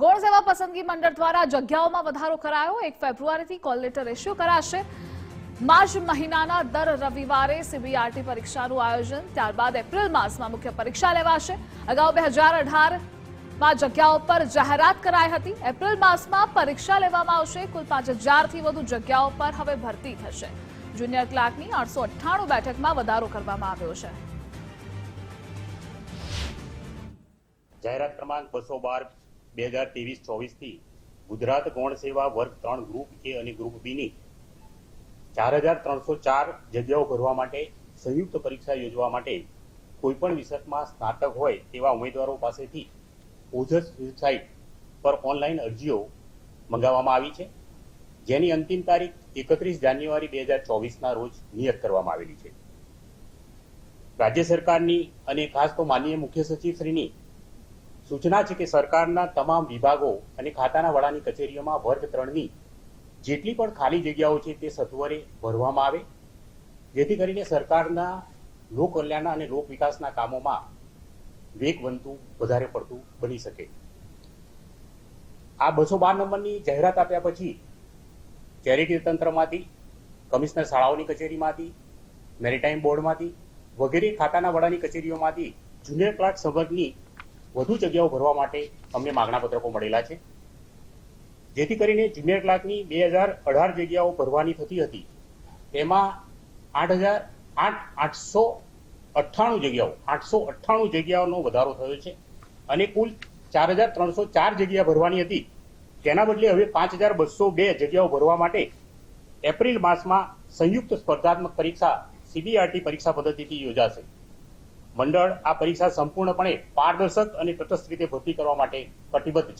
ગૌણ સેવા પસંદગી મંડળ દ્વારા જગ્યાઓમાં વધારો કરાયો. એક ફેબ્રુઆરીથી કોલ લેટર ઇસ્યુ કરાશે. માર્ચ મહિનાના દર રવિવારે સીબીઆરટી પરીક્ષાનું આયોજન, ત્યારબાદ એપ્રિલ માસમાં મુખ્ય પરીક્ષા લેવાશે. અગાઉ બે હજાર અઢારમાં જગ્યાઓ પર જાહેરાત કરાઈ હતી. એપ્રિલ માસમાં પરીક્ષા લેવામાં આવશે. કુલ પાંચ હજારથી વધુ જગ્યાઓ પર હવે ભરતી થશે. જુનિયર ક્લાર્કની આઠસો અઠ્ઠાણું બેઠકમાં વધારો કરવામાં આવ્યો છે. જાહેરાત ક્રમાંક બસો બાર બે હજાર ત્રેવીસ ચોવીસથી ગુજરાત ગૌણ સેવા વર્ગ ત્રણ ગ્રુપ એ અને ગ્રુપ બીની ચાર હજાર ત્રણસો ચાર જગ્યાઓ ભરવા માટે સંયુક્ત પરીક્ષા યોજવા માટે કોઈપણ વિષયમાં સ્નાતક હોય તેવા ઉમેદવારો પાસેથી ઓજસ વેબસાઇટ પર ઓનલાઈન અરજીઓ મંગાવવામાં આવી છે. જેની અંતિમ તારીખ એકત્રીસ જાન્યુઆરી બે હજાર ચોવીસના રોજ નિયત કરવામાં આવેલી છે. રાજ્ય સરકારની અને ખાસ તો માનનીય મુખ્ય સચિવ શ્રીની સૂચના છે કે સરકારના તમામ વિભાગો અને ખાતાના વડાની કચેરીઓમાં વર્ગ ત્રણની જેટલી પણ ખાલી જગ્યાઓ છે તે સત્વરે ભરવામાં આવે. જેથી કરીને સરકારના લોક કલ્યાણ અને લોક વિકાસના કામોમાં વેગ બનતું વધારે પડતું બની શકે. આ બસો બાર નંબરની જાહેરાત આપ્યા પછી ચેરિટી તંત્રમાંથી, કમિશનર શાળાઓની કચેરીમાંથી, મેરીટાઈમ બોર્ડમાંથી વગેરે ખાતાના વડાની કચેરીઓમાંથી જુનિયર ક્લાર્ક સંવર્ગની વધુ જગ્યાઓ ભરવા માટે અમને માગણા પત્રકો મળેલા છે. જેથી કરીને જુનિયર ક્લાર્કની બે હજાર અઢાર જગ્યાઓ ભરવાની થતી હતી. તેમાં આઠ હજાર આઠ, આઠસો અઠ્ઠાણું જગ્યાઓ, આઠસો અઠ્ઠાણું જગ્યાઓનો વધારો થયો છે અને કુલ ચાર હજાર ત્રણસો ચાર જગ્યા ભરવાની હતી. તેના બદલે હવે પાંચ હજાર બસો બે જગ્યાઓ ભરવા માટે એપ્રિલ માસમાં સંયુક્ત સ્પર્ધાત્મક પરીક્ષા, સીબીઆરટી પરીક્ષા પદ્ધતિથી યોજાશે. મંડળ આ પરીક્ષા સંપૂર્ણપણે પારદર્શક અને તટસ્થ રીતે ભરતી કરવા માટે કટિબદ્ધ છે.